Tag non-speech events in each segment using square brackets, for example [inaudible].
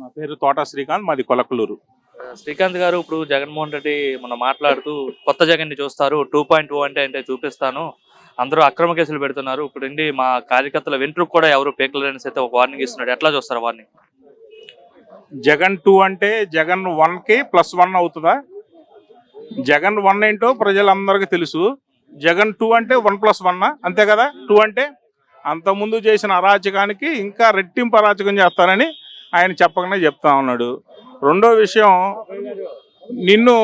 నా పేరు తోట శ్రీకాంత్ మాది కొలకలూరు. శ్రీకాంత్ గారు ఇప్పుడు జగన్మోహన్ రెడ్డి మనం మాట్లాడుతూ కొత్త జగన్ని చూస్తారు టూ పాయింట్ టూ అంటే అంటే చూపిస్తాను. అందరూ అక్రమ కేసులు పెడుతున్నారు. ఇప్పుడు అండి మా కార్యకర్తల వెంట్రుకు కూడా ఎవరు పేకలేని అయితే ఒక వార్నింగ్ ఇస్తున్నాడు. ఎట్లా చూస్తారు వార్నింగ్ జగన్ టూ అంటే జగన్ వన్కి ప్లస్ వన్ అవుతుందా? జగన్ వన్ ఏంటో ప్రజలందరికీ తెలుసు. జగన్ టూ అంటే వన్ ప్లస్ వన్ అంతే కదా? టూ అంటే అంతకుముందు చేసిన అరాచకానికి ఇంకా రెట్టింపు అరాచకం చేస్తారని ఆయన చెప్పకుండా చెప్తా ఉన్నాడు. రెండో విషయం నిన్ను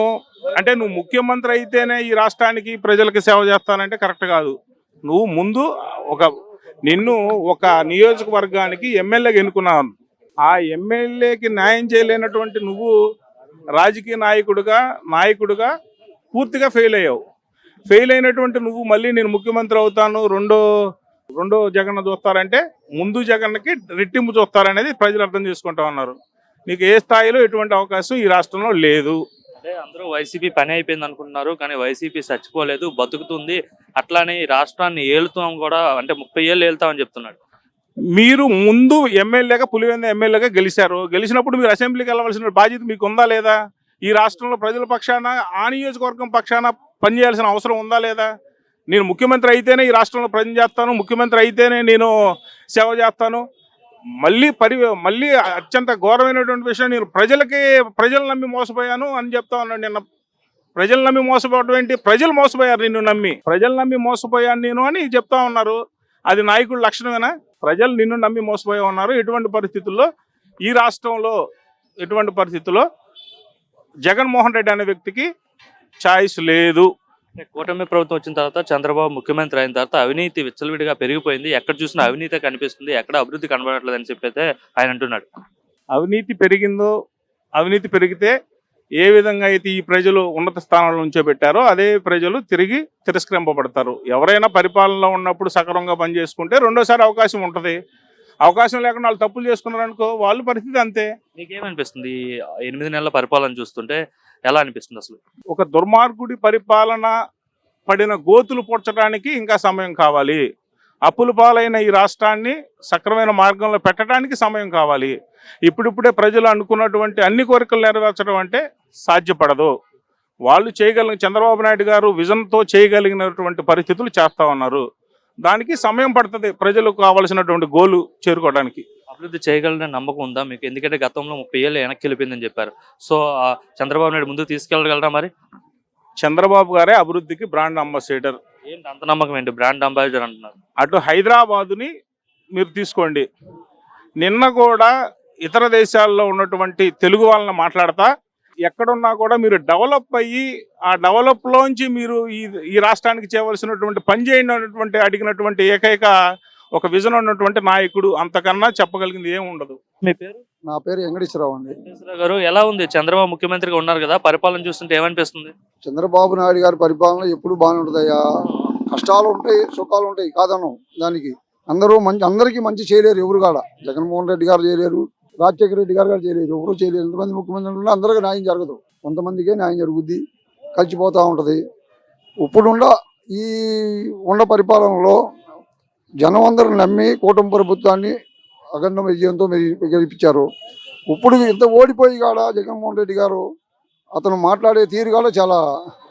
అంటే నువ్వు ముఖ్యమంత్రి అయితేనే ఈ రాష్ట్రానికి ప్రజలకు సేవ చేస్తానంటే కరెక్ట్ కాదు. నువ్వు ముందు ఒక నిన్ను ఒక నియోజకవర్గానికి ఎమ్మెల్యేగా ఎన్నుకున్నాను. ఆ ఎమ్మెల్యేకి న్యాయం చేయలేనటువంటి నువ్వు రాజకీయ నాయకుడుగా నాయకుడుగా పూర్తిగా ఫెయిల్ అయ్యావు. ఫెయిల్ అయినటువంటి నువ్వు మళ్ళీ నేను ముఖ్యమంత్రి అవుతాను రెండో రెండో జగన్ చూస్తారంటే ముందు జగన్కి రెట్టింపు చూస్తారనేది ప్రజలు అర్థం చేసుకుంటా ఉన్నారు. నీకు ఏ స్థాయిలో ఎటువంటి అవకాశం ఈ రాష్ట్రంలో లేదు. అంటే అందరూ వైసీపీ పని అయిపోయింది అనుకుంటున్నారు కానీ వైసీపీ చచ్చిపోలేదు బతుకుతుంది. అట్లానే ఈ రాష్ట్రాన్ని ఏలుతాం కూడా అంటే ముప్పై ఏళ్ళు ఏలుతామని చెప్తున్నాడు. మీరు ముందు ఎమ్మెల్యేగా పులివెంద ఎమ్మెల్యేగా గెలిచారు. గెలిచినప్పుడు మీరు అసెంబ్లీకి వెళ్ళవలసిన బాధ్యత మీకు ఉందా లేదా? ఈ రాష్ట్రంలో ప్రజల పక్షాన ఆ నియోజకవర్గం పక్షాన పనిచేయాల్సిన అవసరం ఉందా లేదా? నేను ముఖ్యమంత్రి అయితేనే ఈ రాష్ట్రంలో ప్రజలు చేస్తాను ముఖ్యమంత్రి అయితేనే నేను సేవ చేస్తాను. మళ్ళీ పరి మళ్ళీ అత్యంత ఘోరమైనటువంటి విషయం నేను ప్రజలకి ప్రజలు నమ్మి మోసపోయాను అని చెప్తా ఉన్నాను నిన్న. ప్రజలు నమ్మి మోసపోవడం ఏంటి? ప్రజలు మోసపోయారు నిన్ను నమ్మి. ప్రజలు నమ్మి మోసపోయాను నేను అని చెప్తా ఉన్నారు. అది నాయకుడు లక్షణమేనా? ప్రజలు నిన్ను నమ్మి మోసపోయి ఉన్నారు. ఎటువంటి పరిస్థితుల్లో ఈ రాష్ట్రంలో ఎటువంటి పరిస్థితుల్లో జగన్మోహన్ రెడ్డి అనే వ్యక్తికి ఛాయిస్ లేదు. కూటమి ప్రభుత్వం వచ్చిన తర్వాత చంద్రబాబు ముఖ్యమంత్రి అయిన తర్వాత అవినీతి విచ్చలవిడిగా పెరిగిపోయింది. ఎక్కడ చూసినా అవినీతి కనిపిస్తుంది. ఎక్కడ అభివృద్ధి కనబడట్లేదు అని చెప్పైతే ఆయన అంటున్నాడు. అవినీతి పెరిగిందో అవినీతి పెరిగితే ఏ విధంగా అయితే ఈ ప్రజలు ఉన్నత స్థానంలో ఉంచోబెట్టారో అదే ప్రజలు తిరిగి తిరస్కరింపబడతారు. ఎవరైనా పరిపాలనలో ఉన్నప్పుడు సక్రమంగా పనిచేసుకుంటే రెండోసారి అవకాశం ఉంటుంది. అవకాశం లేకుండా వాళ్ళు తప్పులు చేసుకున్నారనుకో వాళ్ళ పరిస్థితి అంతే. మీకేమనిపిస్తుంది? ఎనిమిది నెలల పరిపాలన చూస్తుంటే ఎలా అనిపిస్తుంది అసలు? ఒక దుర్మార్గుడి పరిపాలన పడిన గోతులు పూడ్చడానికి ఇంకా సమయం కావాలి. అప్పుల పాలైన ఈ రాష్ట్రాన్ని సక్రమైన మార్గంలో పెట్టడానికి సమయం కావాలి. ఇప్పుడిప్పుడే ప్రజలు అనుకున్నటువంటి అన్ని కోరికలు నెరవేర్చడం అంటే సాధ్యపడదు. వాళ్ళు చేయగలిగిన చంద్రబాబు నాయుడు గారు విజన్తో చేయగలిగినటువంటి పరిస్థితులు చేస్తా ఉన్నారు. దానికి సమయం పడుతుంది ప్రజలకు కావలసినటువంటి గోలు చేరుకోవడానికి. అభివృద్ధి చేయగలరని నమ్మకం ఉందా మీకు? ఎందుకంటే గతంలో ముప్పై ఏళ్ళు వెనక్కి వెళ్ళిపోయిందని చెప్పారు. సో చంద్రబాబు నాయుడు ముందుకు తీసుకెళ్ళగలరా మరి? చంద్రబాబు గారే అభివృద్ధికి బ్రాండ్ అంబాసిడర్. ఏంటి అంత నమ్మకం ఏంటి? బ్రాండ్ అంబాసిడర్ అంటున్నారు. అటు హైదరాబాదుని మీరు తీసుకోండి. నిన్న కూడా ఇతర దేశాల్లో ఉన్నటువంటి తెలుగు వాళ్ళని మాట్లాడతా. ఎక్కడున్నా కూడా మీరు డెవలప్ అయ్యి ఆ డెవలప్లోంచి మీరు ఈ ఈ రాష్ట్రానికి చేయవలసినటువంటి పని చేయండి అన్నటువంటి అడిగినటువంటి ఏకైక ఒక విజన్ ఉన్నటువంటి నాయకుడు అంతకన్నా చెప్పగలిగింది ఏమి ఉండదు. మీ పేరు? నా పేరు వెంకటేశ్వరరావు అండి. వెంకటేశ్వరరావు గారు ఎలా ఉంది? చంద్రబాబు ముఖ్యమంత్రిగా ఉన్నారు కదా పరిపాలన చూస్తుంటే ఏమనిపిస్తుంది? చంద్రబాబు నాయుడు గారి పరిపాలన ఎప్పుడు బాగానే ఉంటుందయ్యా. కష్టాలు ఉంటాయి సుఖాలు ఉంటాయి కాదను దానికి. అందరూ మంచి అందరికీ మంచి చేయలేరు ఎవరు కాడ. జగన్మోహన్ రెడ్డి గారు చేయలేరు రాజశేఖర రెడ్డి గారు గారు చేయలేరు ఎవరు చేయలేరు. ఎంతమంది ముఖ్యమంత్రులు అందరికీ న్యాయం జరగదు. కొంతమందికే న్యాయం జరుగుద్ది కలిసిపోతూ ఉంటుంది. ఇప్పుడున్న ఈ ఉన్న పరిపాలనలో జనం అందరూ నమ్మి కూటమి ప్రభుత్వాన్ని అఖండ విజయంతో గెలిపించారు ఇప్పుడు ఇంత ఓడిపోయి కాడ జగన్మోహన్ రెడ్డి గారు? అతను మాట్లాడే తీరు కాడ చాలా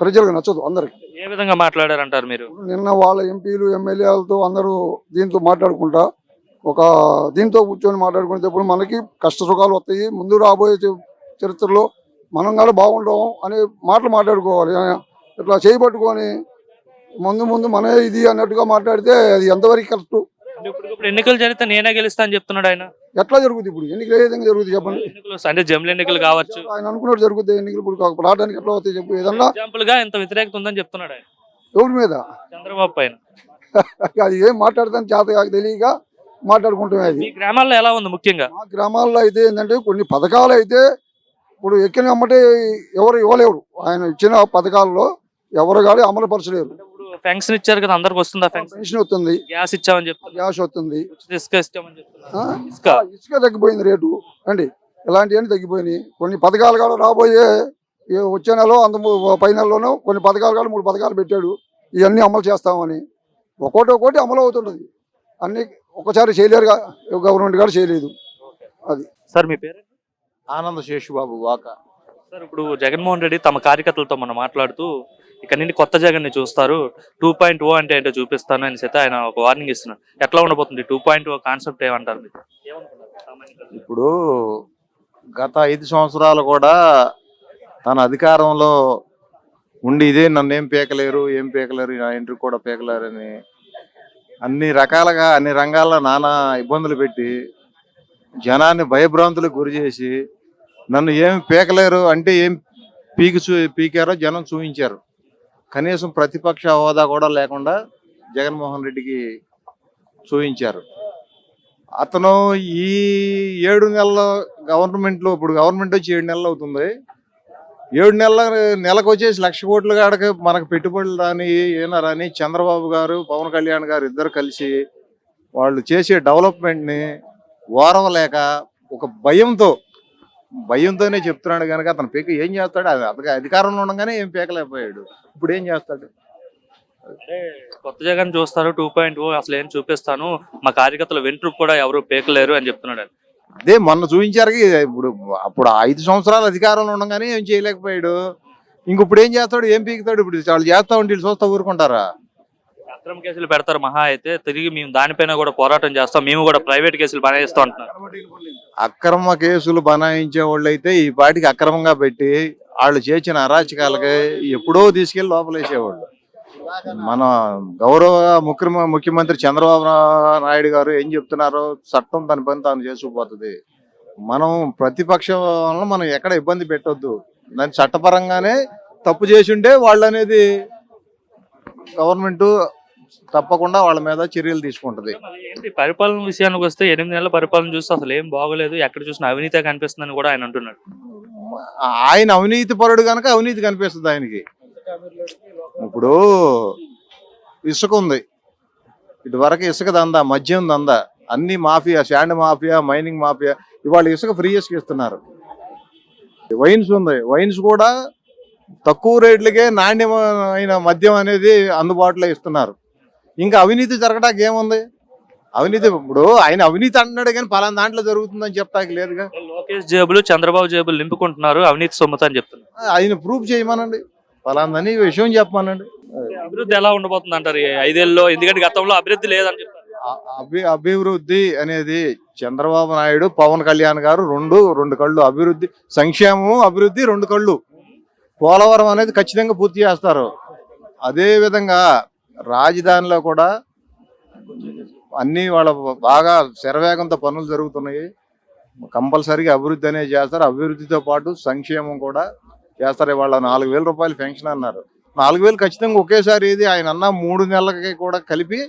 ప్రజలకు నచ్చదు అందరికి. ఏ విధంగా మాట్లాడారంటారు మీరు? నిన్న వాళ్ళ ఎంపీలు ఎమ్మెల్యేలతో అందరూ దీంతో మాట్లాడుకుంటా ఒక దీంతో కూర్చొని మాట్లాడుకునేటప్పుడు మనకి కష్ట సుఖాలు వస్తాయి. ముందు రాబోయే చరిత్రలో మనం కూడా బాగుంటాం అనే మాటలు మాట్లాడుకోవాలి. ఇట్లా చేయబట్టుకొని ముందు ముందు మనే ఇది అన్నట్టుగా మాట్లాడితే అది ఎంతవరకు కరెక్ట్? ఇప్పుడు ఎన్నికలు జరిగితే నేనే గెలుస్తా అని చెప్తున్నాడు ఆయన. ఎట్లా జరుగుతుంది ఇప్పుడు? ఎన్నికలు ఏ విధంగా జరుగుతుంది చెప్పండి? ఎన్నికలు అంటే జమిలి ఎన్నికలు కావచ్చు. ఆయన అనుకున్నట్టు జరుగుతాయి ఎన్నికలు ఇప్పుడు రావడానికి ఎట్లా అవుతాయి చెప్పు? ఏదన్నా ఎగ్జాంపుల్గా ఇంత వ్యతిరేకత ఉందని చెప్తున్నాడు ఆయన. ఎవరి మీద? చంద్రబాబు పైన. [laughs] అది ఏం మాట్లాడతాను చేత కాక తెలియక మాట్లాడుకుంటామే అది. మీ గ్రామాల్లో ఎలా ఉంది ముఖ్యంగా? మా గ్రామాల్లో అయితే ఏంటంటే కొన్ని పథకాలు అయితే ఇప్పుడు ఎక్కిన అమ్మటే ఎవరు ఇవ్వలేరు. ఆయన ఇచ్చిన పథకాల్లో ఎవరు కానీ అమలు పరచలేరు ఇప్పుడు పెన్షన్ ఇచ్చారు కదా అందరికి వస్తుందా పెన్షన్? పెన్షన్ వస్తుంది గ్యాస్ ఇచ్చామని చెప్తున్నారు. గ్యాస్ వస్తుంది ఉచిత ఇసుక ఇస్తామని చెప్తున్నారు. ఆ? ఇసుక. ఇసుక తగ్గిపోయింది రేటు. అండి ఇలాంటివన్నీ తగ్గిపోయినాయి. కొన్ని పథకాలు కూడా రాబోయే ఈ వచ్చే నెలలో అంత ము- పై నెలలోనూ కొన్ని పథకాలు కూడా మూడు పథకాలు పెట్టాడు. ఇవన్నీ అమలు చేస్తామని. ఒక్కోటి ఒక్కోటి అమలు అవుతుంటుంది. అన్ని ఒకసారి చేయలేరుగా గవర్నమెంట్ గారు చేయలేదు. సార్ మీ పేరు? ఆనంద శేషుబాబు వాక. సార్ ఇప్పుడు జగన్మోహన్ రెడ్డి తమ కార్యకర్తలతో మనం మాట్లాడుతూ ఇక్కడ నుండి కొత్త జగన్ని చూస్తారు. టూ పాయింట్ ఓ అంటే ఏంటో చూపిస్తాను అని అయితే ఆయన ఒక వార్నింగ్ ఇస్తున్నారు ఎట్లా ఉండబోతుంది? టూ పాయింట్ ఓ కాన్సెప్ట్ ఏమంటారు మీరు? ఇప్పుడు గత ఐదు సంవత్సరాలు కూడా తన అధికారంలో ఉండి ఇదే నన్ను ఏం పీకలేరు ఏం పీకలేరు నా ఇంటికి కూడా పీకలేరని అన్ని రకాలుగా అన్ని రంగాల్లో నానా ఇబ్బందులు పెట్టి జనాన్ని భయభ్రాంతులకు గురి చేసి నన్ను ఏం పీకలేరు అంటే ఏం పీకి చూ పీకారో జనం చూపించారు కనీసం ప్రతిపక్ష హోదా కూడా లేకుండా జగన్మోహన్ రెడ్డికి చూపించారు. అతను ఈ ఏడు నెలల గవర్నమెంట్లో ఇప్పుడు గవర్నమెంట్ వచ్చి ఏడు నెలలు అవుతుంది. ఏడు నెలల నెలకు వచ్చేసి లక్ష కోట్ల కాడకి మనకు పెట్టుబడులు రాని ఏనా రాని చంద్రబాబు గారు పవన్ కళ్యాణ్ గారు ఇద్దరు కలిసి వాళ్ళు చేసే డెవలప్మెంట్ని ఓరవలేక ఒక భయంతో భయంతోనే చెప్తున్నాడు కనుక అతను పీక ఏం చేస్తాడు? అది అధికారంలో ఉండగానే ఏం పీకలేకపోయాడు. ఇప్పుడు ఏం చేస్తాడు? అంటే కొత్త జగన్ చూస్తారు టూ పాయింట్ ఓ అసలు ఏం చూపిస్తాను? మా కార్యకర్తల వెంట్రుకు కూడా ఎవరు పేకలేరు అని చెప్తున్నాడు. అదే మొన్న చూపించారు ఇప్పుడు అప్పుడు ఐదు సంవత్సరాలు అధికారంలో ఉండగానే ఏం చేయలేకపోయాడు? ఇంక ఇప్పుడు ఏం చేస్తాడు? ఏం పీకుతాడు? ఇప్పుడు వాళ్ళు చేస్తా ఉంటే చూస్తా ఊరుకుంటారా? అక్రమ కేసులు పెడతారు మహా అయితే తిరిగి మేము దానిపైన కూడా పోరాటం చేస్తాం. మేము కూడా ప్రైవేట్ కేసులు బనాయిస్తూ అంటున్నారు అక్రమ కేసులు బనాయించే వాళ్ళు అయితే ఈ పాటికి అక్రమంగా పెట్టి వాళ్ళు చేసిన అరాచకాలకి ఎప్పుడో తీసుకెళ్ళి లోపలేసేవాళ్ళు. మన గౌరవ ముఖ్య ముఖ్యమంత్రి చంద్రబాబు నాయుడు గారు ఏం చెప్తున్నారో చట్టం తన పని తాను చేసుకుపోతుంది. మనం ప్రతిపక్షం వల్ల మనం ఎక్కడ ఇబ్బంది పెట్టొద్దు. దాని చట్టపరంగానే తప్పు చేసి ఉంటే వాళ్ళు అనేది గవర్నమెంట్ తప్పకుండా వాళ్ళ మీద చర్యలు తీసుకుంటది. ఏంటి పరిపాలన విషయానికి వస్తే ఎనిమిది నెలల పరిపాలన చూస్తే అసలు ఏం బాగోలేదు ఎక్కడ చూసినా అవినీతే కనిపిస్తుందని కూడా ఆయన అంటున్నాడు. ఆయన అవినీతి పరుడు కనుక అవినీతి కనిపిస్తుంది ఆయనకి. ఇప్పుడు ఇసుక ఉంది. ఇటు వరకు ఇసుక దందా మద్యం దందా అన్ని mafia sand mafia mining mafia ఇవాళ ఇసుక ఫ్రీ ఇసుక ఇస్తున్నారు. వైన్స్ ఉంది. వైన్స్ కూడా తక్కువ రేట్లకే నాణ్యమైన మద్యం అనేది అందుబాటులో ఇస్తున్నారు. ఇంకా అవినీతి జరగడానికి ఏముంది? అవినీతి ఇప్పుడు ఆయన అవినీతి అంటున్నాడు కానీ పలానా దాంట్లో జరుగుతుందని చెప్తాకి లేదుగా. లోకేష్ జేబులు చంద్రబాబు జేబులు నింపుకుంటున్నారు అవినీతి సొమ్ముతో అని చెప్తున్నారు. ఆయన ప్రూఫ్ చేయమనండి. పలాందని విషయం చెప్పమనండి. అభివృద్ధి ఎలా ఉండబోతుంది అంటారు ఐదేళ్ళలో ఎందుకంటే గతంలో అభివృద్ధి లేదని చెప్తారు అభి అభివృద్ధి అనేది చంద్రబాబు నాయుడు పవన్ కళ్యాణ్ గారు రెండు రెండు కళ్ళు అభివృద్ధి సంక్షేమం అభివృద్ధి రెండు కళ్ళు. పోలవరం అనేది ఖచ్చితంగా పూర్తి చేస్తారు. అదే విధంగా రాజధానిలో కూడా అన్ని వాళ్ళ బాగా శరవేగంతో పనులు జరుగుతున్నాయి. కంపల్సరీగా అభివృద్ధి అనేది చేస్తారు. అభివృద్ధితో పాటు సంక్షేమం కూడా చేస్తారు. ఇవాళ నాలుగు వేల రూపాయలు పెన్షన్ అన్నారు. నాలుగు వేలు ఖచ్చితంగా ఒకేసారి ఇది ఆయన అన్న మూడు నెలలకి కూడా కలిపి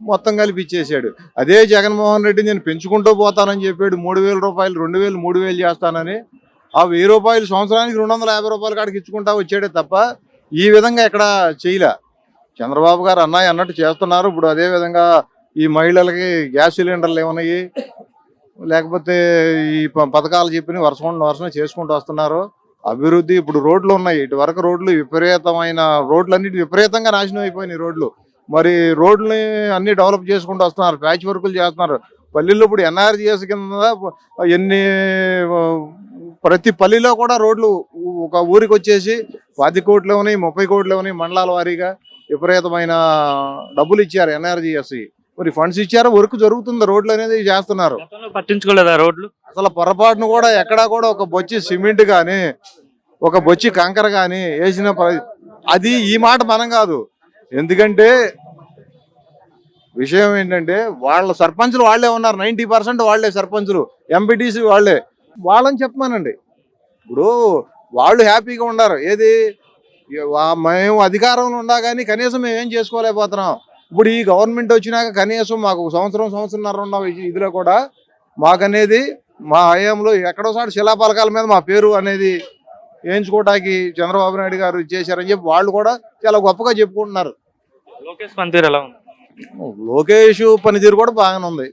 మొత్తం కలిపి ఇచ్చేసాడు. అదే జగన్మోహన్ రెడ్డి నేను పెంచుకుంటూ పోతానని చెప్పాడు. మూడు వేల రూపాయలు రెండు వేలు మూడు వేలు చేస్తానని. ఆ వెయ్యి రూపాయలు సంవత్సరానికి రెండు వందల యాభై రూపాయల కాడికి ఇచ్చుకుంటా వచ్చాడే తప్ప ఈ విధంగా ఇక్కడ చేయలే. చంద్రబాబు గారు అన్నయ్య అన్నట్టు చేస్తున్నారు. ఇప్పుడు అదే విధంగా ఈ మహిళలకి గ్యాస్ సిలిండర్లు ఏమన్నాయి? లేకపోతే ఈ ప- పథకాలు చెప్పిన వర్షం వర్షం చేసుకుంటూ వస్తున్నారు. అభివృద్ధి ఇప్పుడు రోడ్లు ఉన్నాయి. ఇటు వరకు రోడ్లు విపరీతమైన రోడ్లు అన్నిటి విపరీతంగా నాశనం అయిపోయినాయి రోడ్లు. మరి రోడ్లని అన్ని డెవలప్ చేసుకుంటూ వస్తున్నారు. ప్యాచ్ వర్కులు చేస్తున్నారు. పల్లెల్లో ఇప్పుడు ఎన్ఆర్జీఎస్ కింద ఎన్ని ప్రతి పల్లెలో కూడా రోడ్లు ఒక ఊరికి వచ్చేసి పది కోట్లు ఉన్నాయి ముప్పై కోట్లు ఉన్నాయి మండలాల వారీగా. విపరీతమైన డబ్బులు ఇచ్చారు ఎన్ఆర్జీఎస్ మరి ఫండ్స్ ఇచ్చారు? వర్క్ జరుగుతుంది? రోడ్లు అనేది చేస్తున్నారు. పట్టించుకోలేదా రోడ్లు? అసలు పొరపాటును కూడా ఎక్కడా కూడా ఒక బొచ్చి సిమెంట్ కానీ ఒక బొచ్చి కంకర కానీ వేసిన అది ఈ మాట మనం కాదు. ఎందుకంటే విషయం ఏంటంటే వాళ్ళ సర్పంచులు వాళ్ళే ఉన్నారు. నైంటీ పర్సెంట్ వాళ్ళే సర్పంచులు. ఎంపీటీసీ వాళ్ళే. వాళ్ళని చెప్పమానండి. ఇప్పుడు వాళ్ళు హ్యాపీగా ఉన్నారు ఏది మేము అధికారంలో ఉన్నా కానీ కనీసం మేము ఏం చేసుకోలేకపోతున్నాం. ఇప్పుడు ఈ గవర్నమెంట్ వచ్చినాక కనీసం మాకు సంవత్సరం సంవత్సరంన్నర ఉన్న ఇది- ఇదిలో కూడా మాకనేది మా హయాంలో ఎక్కడోసారి శిలాపలకాల మీద మా పేరు అనేది వేయించుకోవడానికి చంద్రబాబు నాయుడు గారు చేశారని చెప్పి వాళ్ళు కూడా చాలా గొప్పగా చెప్పుకుంటున్నారు. లోకేష్ పనితీరు ఎలా ఉంది? లోకేష్ పనితీరు కూడా బాగానే ఉంది.